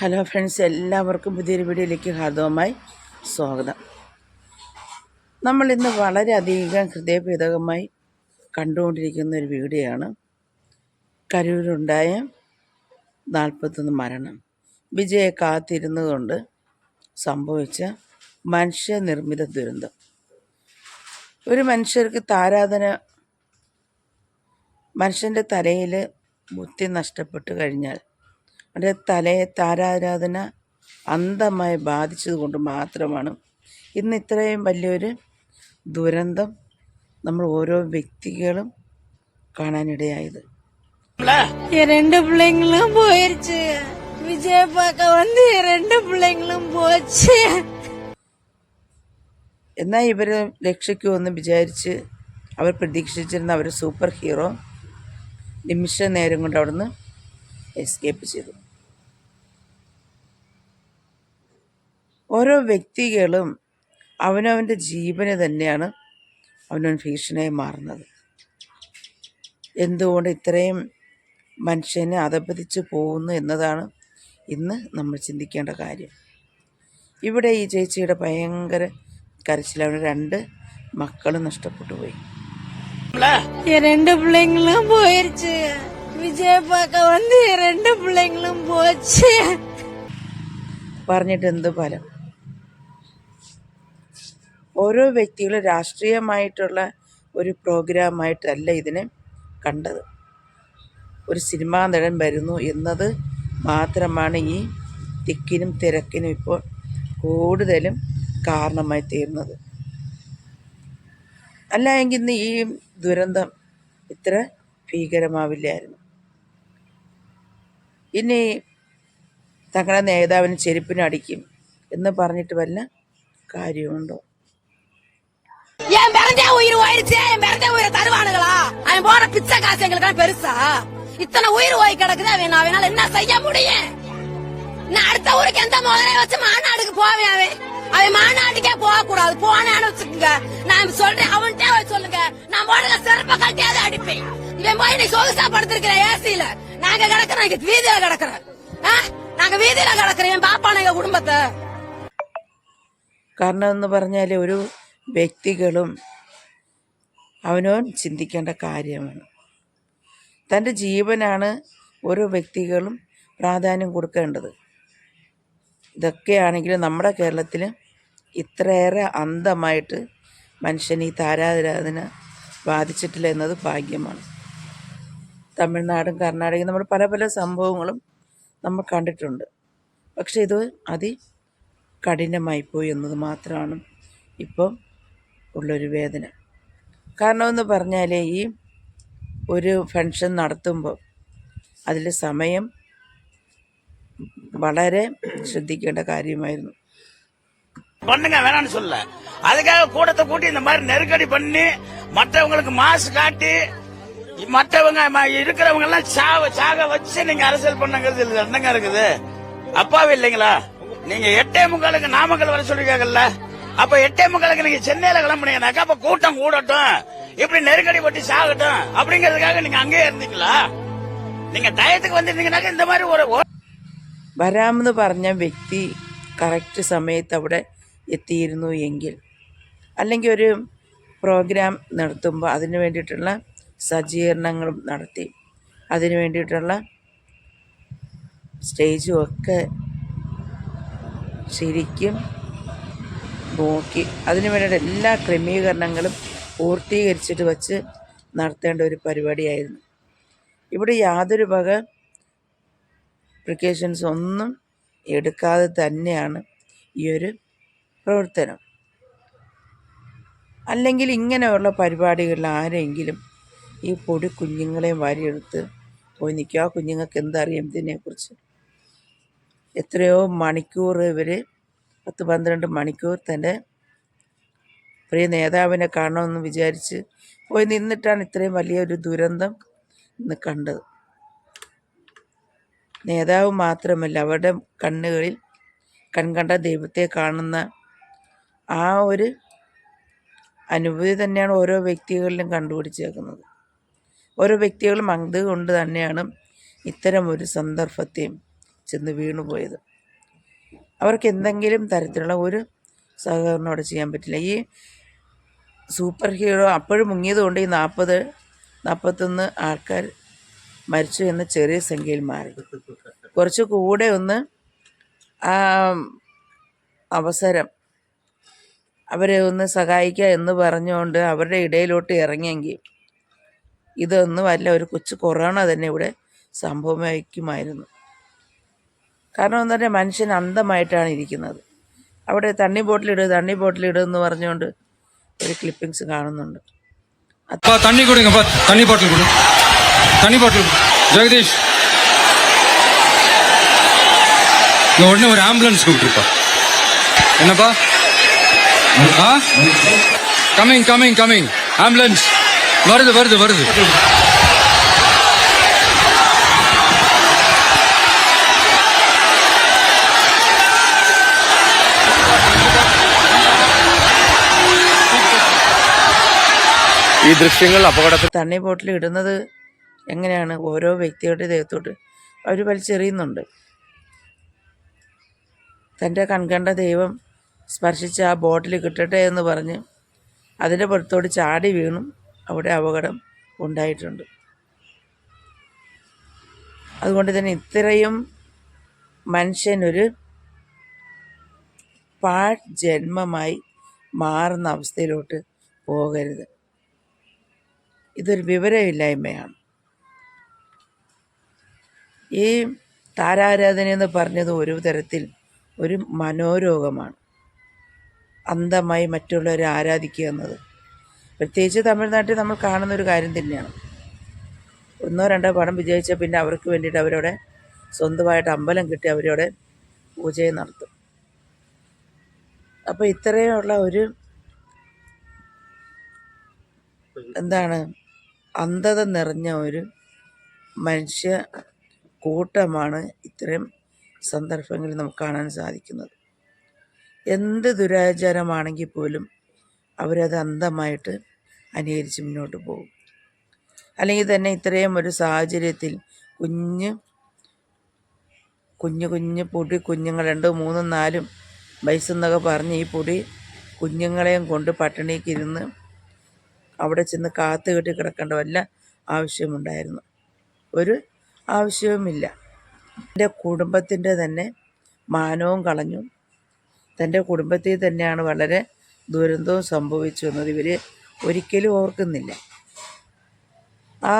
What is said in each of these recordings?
Hello friends എല്ലാവർക്കും പുതിയൊരു വീഡിയോയിലേക്ക് ഹാർദവമായി സ്വാഗതം. നമ്മൾ ഇന്ന് വളരെയധികം ഹൃദയഭേദകമായി കണ്ടുകൊണ്ടിരിക്കുന്ന ഒരു വീഡിയോയാണ്. കരൂരുണ്ടായ നാൽപ്പത്തൊന്ന് മരണം. വിജയെ കാത്തിരുന്നതുകൊണ്ട് സംഭവിച്ച മനുഷ്യനിർമ്മിത ദുരന്തം. ഒരു മനുഷ്യർക്ക് താരാധന മനുഷ്യന്റെ തലയിൽ ബുദ്ധി നഷ്ടപ്പെട്ടു കഴിഞ്ഞാൽ അവരുടെ തലയെ താരാരാധന അന്ധമായി ബാധിച്ചതുകൊണ്ട് മാത്രമാണ്. ഇന്ന് ഇത്രയും വലിയൊരു ദുരന്തം നമ്മൾ ഓരോ വ്യക്തികളും കാണാനിടയായത്. രണ്ട് പിള്ളേങ്ങളും പോയിരിച്ച് വിജയ വന്ന് രണ്ട് പിള്ളേങ്ങളും പോച്ച് എന്നാൽ ഇവരെ രക്ഷിക്കുമെന്ന് വിചാരിച്ച് അവർ പ്രതീക്ഷിച്ചിരുന്ന അവർ സൂപ്പർ ഹീറോ നിമിഷ നേരം കൊണ്ട് അവിടുന്ന് എസ്കേപ്പ് ചെയ്തു. ഓരോ വ്യക്തികളും അവനവന്റെ ജീവന് തന്നെയാണ് അവനവൻ ഭീഷണിയായി മാറുന്നത്. എന്തുകൊണ്ട് ഇത്രയും മനുഷ്യനെ അതപതിച്ച് പോകുന്നു എന്നതാണ് ഇന്ന് നമ്മൾ ചിന്തിക്കേണ്ട കാര്യം. ഇവിടെ ഈ ചേച്ചിയുടെ ഭയങ്കര കരച്ചിൽ അവന് രണ്ട് മക്കളും നഷ്ടപ്പെട്ടു പോയി. രണ്ട് പിള്ളേങ്ങളും പോയിരിച്ച് വിജയപ്പാക്ക വന്ന് രണ്ട് പിള്ളേങ്ങളും പോച്ച് പറഞ്ഞിട്ട് എന്ത് ഫലം? ഓരോ വ്യക്തികളും രാഷ്ട്രീയമായിട്ടുള്ള ഒരു പ്രോഗ്രാമായിട്ടല്ല ഇതിനെ കണ്ടത്. ഒരു സിനിമാ നടൻ വരുന്നു എന്നത് മാത്രമാണ് ഈ തിക്കിനും തിരക്കിനും ഇപ്പോൾ കൂടുതലും കാരണമായി തീർന്നത്. അല്ല എങ്കിൽ ഇന്ന് ഈ ദുരന്തം ഇത്ര ഭീകരമാവില്ലായിരുന്നു. ഇനി തങ്ങളുടെ നേതാവിന് ചെരുപ്പിനടിക്കും എന്ന് പറഞ്ഞിട്ട് വല്ല കാര്യമുണ്ടോ? என் பிறந்தே உயிர் போயிருச்சு என் பிறந்தே உயிரை தருவானுங்களா அவன் போற பிச்சை காசு எங்களுக்கு பெருசா இத்தனை உயிர் போய் கிடக்குது அவன் அவனால என்ன செய்ய முடியும் நான் அடுத்த ஊருக்கு எந்த முதலே வச்சு மாநாடுக்கு போவேன் அவன் அவன் மாநாட்டுக்கே போக கூடாது போனேன்னு வச்சுக்கோங்க நான் சொல்றேன் அவன்கிட்ட போய் சொல்லுங்க நான் போடுற சிறப்ப கட்டியாவது அடிப்பேன் இவன் போய் நீ சொகுசா படுத்திருக்கிறேன் ஏசியில நாங்க கிடக்குறோம் இங்க வீதியில கிடக்குறோம் ஆ? நாங்க வீதியில கிடக்குறோம் என் பாப்பான எங்க குடும்பத்தை കാരണം എന്ന് പറഞ്ഞാൽ ഒരു വ്യക്തികളും അവനവൻ ചിന്തിക്കേണ്ട കാര്യമാണ്. തന്റെ ജീവനാണ് ഓരോ വ്യക്തികളും പ്രാധാന്യം കൊടുക്കേണ്ടത്. ഇതൊക്കെയാണെങ്കിലും നമ്മുടെ കേരളത്തിൽ ഇത്രയേറെ അന്ധമായിട്ട് മനുഷ്യൻ ഈ താരാരാധന ബാധിച്ചിട്ടില്ല എന്നത് ഭാഗ്യമാണ്. തമിഴ്നാടും കർണാടകയും നമ്മൾ പല പല സംഭവങ്ങളും നമ്മൾ കണ്ടിട്ടുണ്ട്. പക്ഷേ ഇത് അതി കഠിനമായിപ്പോയി എന്നത് മാത്രമാണ്. ഇപ്പം ഉള്ളൊരു വേദന കാരണമെന്ന് പറഞ്ഞാൽ ഈ ഒരു ഫങ്ഷൻ നടത്തുമ്പോൾ അതിൽ സമയം വളരെ ശ്രദ്ധിക്കേണ്ട കാര്യമായിരുന്നു பண்ணுங்க வேணாம்னு சொல்ல அதுக்காக கூட்டத்தை கூட்டி இந்த மாதிரி நெருக்கடி பண்ணி மற்றவங்களுக்கு மாசு காட்டி மற்றவங்க ம- இருக்கிறவங்க எல்லாம் சாவ சாக வச்சு நீங்க அரசியல் பண்ணுங்கிறது இதுல என்னங்க இருக்குது அப்பாவே இல்லைங்களா நீங்க எட்டே முக்காலுக்கு நாமக்கல் வர சொல்லிருக்காங்கல்ல அப்ப எட்டே முக்காலுக்கு நீங்க சென்னையில கிளம்புனீங்கன்னாக்கா அப்ப கூட்டம் கூடட்டும் இப்படி நெருக்கடி பட்டு சாகட்டும் அப்படிங்கிறதுக்காக நீங்க அங்கேயே இருந்தீங்களா நீங்க டயத்துக்கு வந்திருந்தீங்கன்னாக்கா இந்த மாதிரி ஒரு ஒரு- വരാമെന്ന് പറഞ്ഞ വ്യക്തി കറക്റ്റ് സമയത്ത് അവിടെ എത്തിയിരുന്നു എങ്കിൽ അല്ലെങ്കിൽ ഒരു പ്രോഗ്രാം നടത്തുമ്പോൾ അതിന് വേണ്ടിയിട്ടുള്ള സജ്ജീകരണങ്ങളും നടത്തി അതിന് വേണ്ടിയിട്ടുള്ള സ്റ്റേജും ഒക്കെ ശരിക്കും നോക്കി. അതിനു വേണ്ടിയിട്ട് എല്ലാ ക്രമീകരണങ്ങളും പൂർത്തീകരിച്ചിട്ട് വച്ച് നടത്തേണ്ട ഒരു പരിപാടിയായിരുന്നു. ഇവിടെ യാതൊരു വക പ്രിക്കോഷൻസ് ഒന്നും എടുക്കാതെ തന്നെയാണ് ഈ ഒരു പ്രവർത്തനം. അല്ലെങ്കിൽ ഇങ്ങനെയുള്ള പരിപാടികളിൽ ആരെങ്കിലും ഈ പൊടി കുഞ്ഞുങ്ങളെയും വാരിയെടുത്ത് പോയി നിൽക്കുക. ആ കുഞ്ഞുങ്ങൾക്ക് എന്തറിയാം ഇതിനെക്കുറിച്ച്? എത്രയോ മണിക്കൂർ ഇവർ പത്ത് പന്ത്രണ്ട് മണിക്കൂർ തന്റെ പ്രിയ നേതാവിനെ കാണണമെന്ന് വിചാരിച്ച് പോയി നിന്നിട്ടാണ് ഇത്രയും വലിയൊരു ദുരന്തം ഇന്ന് കണ്ടത്. നേതാവ് മാത്രമല്ല അവരുടെ കണ്ണുകളിൽ കൺകണ്ട ദൈവത്തെ കാണുന്ന ആ ഒരു അനുഭൂതി തന്നെയാണ് ഓരോ വ്യക്തികളിലും കണ്ടുപിടിച്ചേക്കുന്നത്. ഓരോ വ്യക്തികളും അതുകൊണ്ട് തന്നെയാണ് ഇത്തരം ഒരു സന്ദർഭത്തെയും ചെന്ന് വീണുപോയത്. അവർക്ക് എന്തെങ്കിലും തരത്തിലുള്ള ഒരു സഹകരണം അവിടെ ചെയ്യാൻ പറ്റില്ല. ഈ സൂപ്പർ ഹീറോ അപ്പോഴും മുങ്ങിയതുകൊണ്ട് ഈ നാൽപ്പത് നാൽപ്പത്തൊന്ന് ആൾക്കാർ മരിച്ചു എന്ന ചെറിയ സംഖ്യയിൽ മാറി. കുറച്ച് കൂടെ ഒന്ന് ആ അവസരം അവരെ ഒന്ന് സഹായിക്കുക എന്ന് പറഞ്ഞുകൊണ്ട് അവരുടെ ഇടയിലോട്ട് ഇറങ്ങിയെങ്കിൽ ഇതൊന്നും അല്ല ഒരു കൊച്ചു കൊറോണ തന്നെ ഇവിടെ സംഭവിക്കുമായിരുന്നു കാരണം എന്താ പറയുക മനുഷ്യൻ അന്ധമായിട്ടാണ് ഇരിക്കുന്നത് അവിടെ തണ്ണി ബോട്ടിലിട് തണ്ണി ബോട്ടിലിട് എന്ന് പറഞ്ഞുകൊണ്ട് ഒരു ക്ലിപ്പിങ്സ് കാണുന്നുണ്ട് அப்பா தண்ணி கொடுங்கப்பா தண்ணி பாட்டில் கொடு தண்ணி பாட்டில் ஜெகதீஷ் இங்க உடனே ஒரு ஆம்புலன்ஸ் கூப்பிட்டுருப்பா என்னப்பா ஆ கமிங் கமிங் கமிங் ஆம்புலன்ஸ் வருது வருது வருது ഈ ദൃശ്യങ്ങൾ അപകടത്തിൽ തണ്ണി ബോട്ടിൽ ഇടുന്നത് എങ്ങനെയാണ്? ഓരോ വ്യക്തിയുടെ ദേഹത്തോട്ട് അവർ വലിച്ചെറിയുന്നുണ്ട്. തന്റെ കൺകണ്ട ദൈവം സ്പർശിച്ച ആ ബോട്ടിൽ കിട്ടട്ടെ എന്ന് പറഞ്ഞ് അതിന്റെ പുറത്തോട് ചാടി വീണു. അവിടെ അപകടം ഉണ്ടായിട്ടുണ്ട്. അതുകൊണ്ട് തന്നെ ഇത്രയും മനുഷ്യനൊരു പാഴ് ജന്മമായി മാറുന്ന അവസ്ഥയിലോട്ട് പോകരുത്. ഇതൊരു വിവരമില്ലായ്മയാണ്. ഈ താരാരാധന എന്ന് പറഞ്ഞത് ഒരു തരത്തിൽ ഒരു മനോരോഗമാണ്. അന്ധമായി മറ്റുള്ളവരെ ആരാധിക്കുക എന്നത്. പ്രത്യേകിച്ച് തമിഴ്നാട്ടിൽ നമ്മൾ കാണുന്ന ഒരു കാര്യം തന്നെയാണ്. ഒന്നോ രണ്ടോ പണം വിജയിച്ച പിന്നെ അവർക്ക് വേണ്ടിയിട്ട് അവരവിടെ സ്വന്തമായിട്ട് അമ്പലം കിട്ടി അവരവിടെ പൂജയും നടത്തും. അപ്പോൾ ഇത്രയുള്ള ഒരു എന്താണ് അന്ധത നിറഞ്ഞ ഒരു മനുഷ്യ കൂട്ടമാണ് ഇത്തരം സന്ദർഭങ്ങളിൽ നമുക്ക് കാണാൻ സാധിക്കുന്നത്. എന്ത് ദുരാചാരമാണെങ്കിൽ പോലും അവരത് അന്ധമായിട്ട് അനുകരിച്ച് മുന്നോട്ട് പോകും. അല്ലെങ്കിൽ തന്നെ ഇത്രയും ഒരു സാഹചര്യത്തിൽ കുഞ്ഞ് കുഞ്ഞു കുഞ്ഞു പൊടി കുഞ്ഞുങ്ങൾ രണ്ടും മൂന്നും നാലും വയസ്സെന്നൊക്കെ പറഞ്ഞ് ഈ പൊടി കുഞ്ഞുങ്ങളെയും കൊണ്ട് പട്ടിണിക്ക് ഇരുന്ന് അവിടെ ചെന്ന് കാത്തു കെട്ടി കിടക്കേണ്ട വല്ല ആവശ്യമുണ്ടായിരുന്നു. ഒരു ആവശ്യവുമില്ല. എന്റെ കുടുംബത്തിന്റെ തന്നെ മാനവും കളഞ്ഞു. തന്റെ കുടുംബത്തിൽ തന്നെയാണ് വളരെ ദുരന്തവും സംഭവിച്ചു എന്നത് ഇവർ ഒരിക്കലും ഓർക്കുന്നില്ല. ആ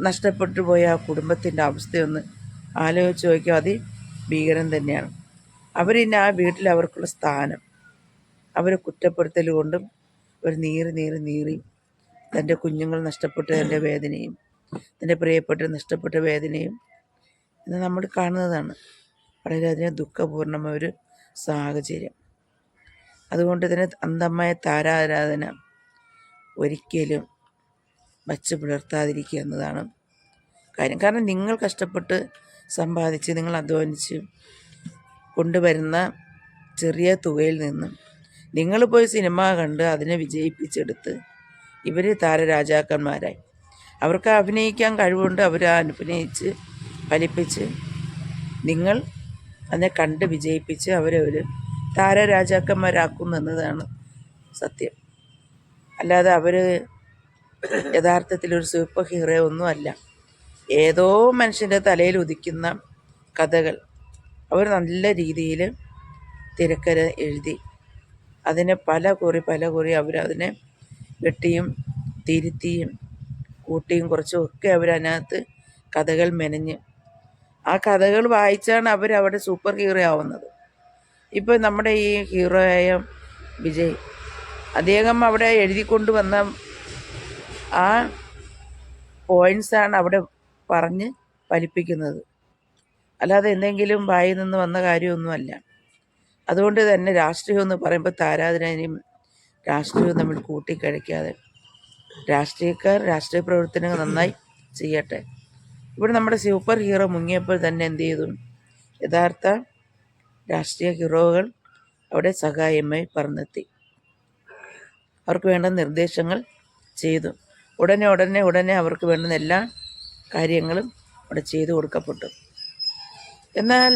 നഷ്ടപ്പെട്ടു പോയ ആ കുടുംബത്തിന്റെ അവസ്ഥയൊന്ന് ആലോചിച്ച് നോക്കിയാൽ അതി ഭീകരം തന്നെയാണ്. അവരിന്നെ ആ വീട്ടിൽ അവർക്കുള്ള സ്ഥാനം. അവരെ കുറ്റപ്പെടുത്തൽ കൊണ്ടും അവർ നീറി നീറി നീറി തന്റെ കുഞ്ഞുങ്ങൾ നഷ്ടപ്പെട്ടതിന്റെ വേദനയും തന്റെ പ്രിയപ്പെട്ട നഷ്ടപ്പെട്ട വേദനയും ഇന്ന് നമ്മൾ കാണുന്നതാണ്. വളരെയധികം ദുഃഖപൂർണമായ ഒരു സാഹചര്യം. അതുകൊണ്ട് തന്നെ അന്ധമായ താരാരാധന ഒരിക്കലും വച്ച് പുലർത്താതിരിക്കുക എന്നതാണ് കാര്യം. കാരണം നിങ്ങൾ കഷ്ടപ്പെട്ട് സമ്പാദിച്ച് നിങ്ങൾ അധ്വാനിച്ച് കൊണ്ടുവരുന്ന ചെറിയ തുകയിൽ നിന്നും നിങ്ങൾ പോയി സിനിമ കണ്ട് അതിനെ വിജയിപ്പിച്ചെടുത്ത് ഇവർ താരരാജാക്കന്മാരായി. അവർക്ക് അഭിനയിക്കാൻ കഴിവുണ്ട് അവർ അഭിനയിച്ച് ഫലിപ്പിച്ച്. നിങ്ങൾ അതിനെ കണ്ട് വിജയിപ്പിച്ച് അവരെ ഒരു താരരാജാക്കന്മാരാക്കുന്നു എന്നതാണ് സത്യം. അല്ലാതെ അവർ യഥാർത്ഥത്തിൽ ഒരു സൂപ്പർ ഹീറോ ഒന്നുമല്ല ഏതോ മനുഷ്യന്റെ തലയിൽ ഉദിക്കുന്ന കഥകൾ അവർ നല്ല രീതിയിൽ തിരക്കര എഴുതി അതിനെ പല കുറി പല കുറി അവരതിനെ വെട്ടിയും തിരുത്തിയും കൂട്ടിയും കുറച്ചും ഒക്കെ അവരതിനകത്ത് കഥകൾ മെനഞ്ഞ്. ആ കഥകൾ വായിച്ചാണ് അവരവിടെ സൂപ്പർ ഹീറോ ആവുന്നത്. ഇപ്പോൾ നമ്മുടെ ഈ ഹീറോ ആയ വിജയ് അദ്ദേഹം അവിടെ എഴുതി കൊണ്ടുവന്ന ആ പോയിൻസാണ് അവിടെ പറഞ്ഞ് ഫലിപ്പിക്കുന്നത്. അല്ലാതെ എന്തെങ്കിലും വായിൽ നിന്ന് വന്ന കാര്യമൊന്നുമല്ല. അതുകൊണ്ട് തന്നെ രാഷ്ട്രീയം എന്ന് പറയുമ്പോൾ താരാധനയും രാഷ്ട്രീയവും തമ്മിൽ കൂട്ടിക്കഴിക്കാതെ രാഷ്ട്രീയക്കാർ രാഷ്ട്രീയ പ്രവർത്തനങ്ങൾ നന്നായി ചെയ്യട്ടെ. ഇവിടെ നമ്മുടെ സൂപ്പർ ഹീറോ മുങ്ങിയപ്പോൾ തന്നെ എന്ത് ചെയ്തു? യഥാർത്ഥ രാഷ്ട്രീയ ഹീറോകൾ അവിടെ സഹായമായി പറന്നെത്തി. അവർക്ക് വേണ്ട നിർദ്ദേശങ്ങൾ ചെയ്തു. ഉടനെ ഉടനെ ഉടനെ അവർക്ക് വേണ്ടുന്ന എല്ലാ കാര്യങ്ങളും അവിടെ ചെയ്തു കൊടുക്കപ്പെട്ടു. എന്നാൽ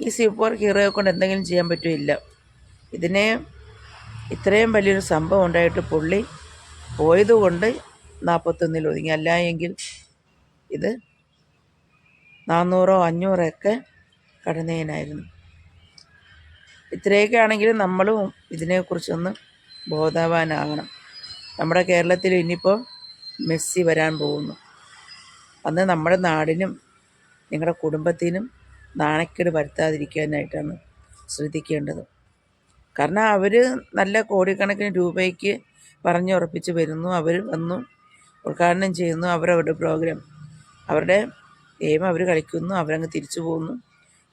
ഈ സൂപ്പർ ഹീറോയെ കൊണ്ട് എന്തെങ്കിലും ചെയ്യാൻ പറ്റില്ല ഇതിനെ ഇത്രയും വലിയൊരു സംഭവം ഉണ്ടായിട്ട് പുള്ളി പോയതുകൊണ്ട് നാൽപ്പത്തൊന്നിൽ ഒതുങ്ങി. അല്ല എങ്കിൽ ഇത് നാനൂറോ അഞ്ഞൂറോ ഒക്കെ കടന്നേനായിരുന്നു. ഇത്രയൊക്കെ ആണെങ്കിലും നമ്മളും ഇതിനെക്കുറിച്ചൊന്ന് ബോധവാനാകണം. നമ്മുടെ കേരളത്തിൽ ഇനിയിപ്പോൾ മെസ്സി വരാൻ പോകുന്നു. അന്ന് നമ്മുടെ നാടിനും നിങ്ങളുടെ കുടുംബത്തിനും നാണക്കേട് വരുത്താതിരിക്കാനായിട്ടാണ് ശ്രദ്ധിക്കേണ്ടത്. കാരണം അവർ നല്ല കോടിക്കണക്കിന് രൂപയ്ക്ക് പറഞ്ഞുറപ്പിച്ച് വരുന്നു. അവർ വന്നു ഉദ്ഘാടനം ചെയ്യുന്നു അവരവരുടെ പ്രോഗ്രാം അവരുടെ ഗെയിം അവർ കളിക്കുന്നു അവരങ്ങ് തിരിച്ചു പോകുന്നു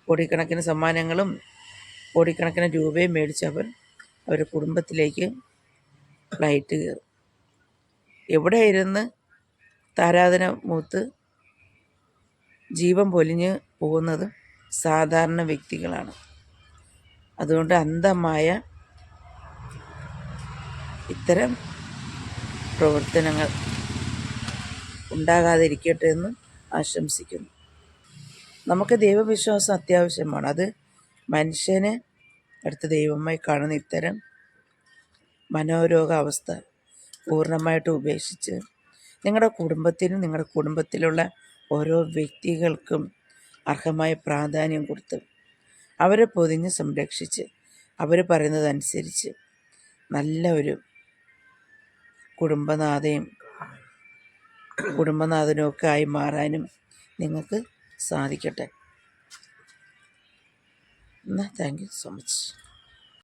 കോടിക്കണക്കിന് സമ്മാനങ്ങളും കോടിക്കണക്കിന് രൂപയും മേടിച്ച് അവർ അവരുടെ കുടുംബത്തിലേക്ക് ഫ്ലൈറ്റ് കയറും. എവിടെ ഇരുന്ന് താരാധന മൂത്ത് ജീവൻ പൊലിഞ്ഞ് പോകുന്നത് സാധാരണ വ്യക്തികളാണ്. അതുകൊണ്ട് അന്ധമായ ഇത്തരം പ്രവർത്തനങ്ങൾ ഉണ്ടാകാതിരിക്കട്ടെ എന്ന് ആശംസിക്കുന്നു. നമുക്ക് ദൈവവിശ്വാസം അത്യാവശ്യമാണ്. അത് മനുഷ്യനെ അടുത്ത ദൈവമായി കാണുന്ന ഇത്തരം മനോരോഗാവസ്ഥ പൂർണമായിട്ട് ഉപേക്ഷിച്ച് നിങ്ങളുടെ കുടുംബത്തിനും നിങ്ങളുടെ കുടുംബത്തിലുള്ള ഓരോ വ്യക്തികൾക്കും അർഹമായ പ്രാധാന്യം കൊടുത്ത് അവരെ പൊതിഞ്ഞ് സംരക്ഷിച്ച് അവർ പറയുന്നതനുസരിച്ച് നല്ല ഒരു കുടുംബനാഥയും കുടുംബനാഥനുമൊക്കെ ആയി മാറാനും നിങ്ങൾക്ക് സാധിക്കട്ടെ. എന്നാൽ താങ്ക് യു സോ മച്ച്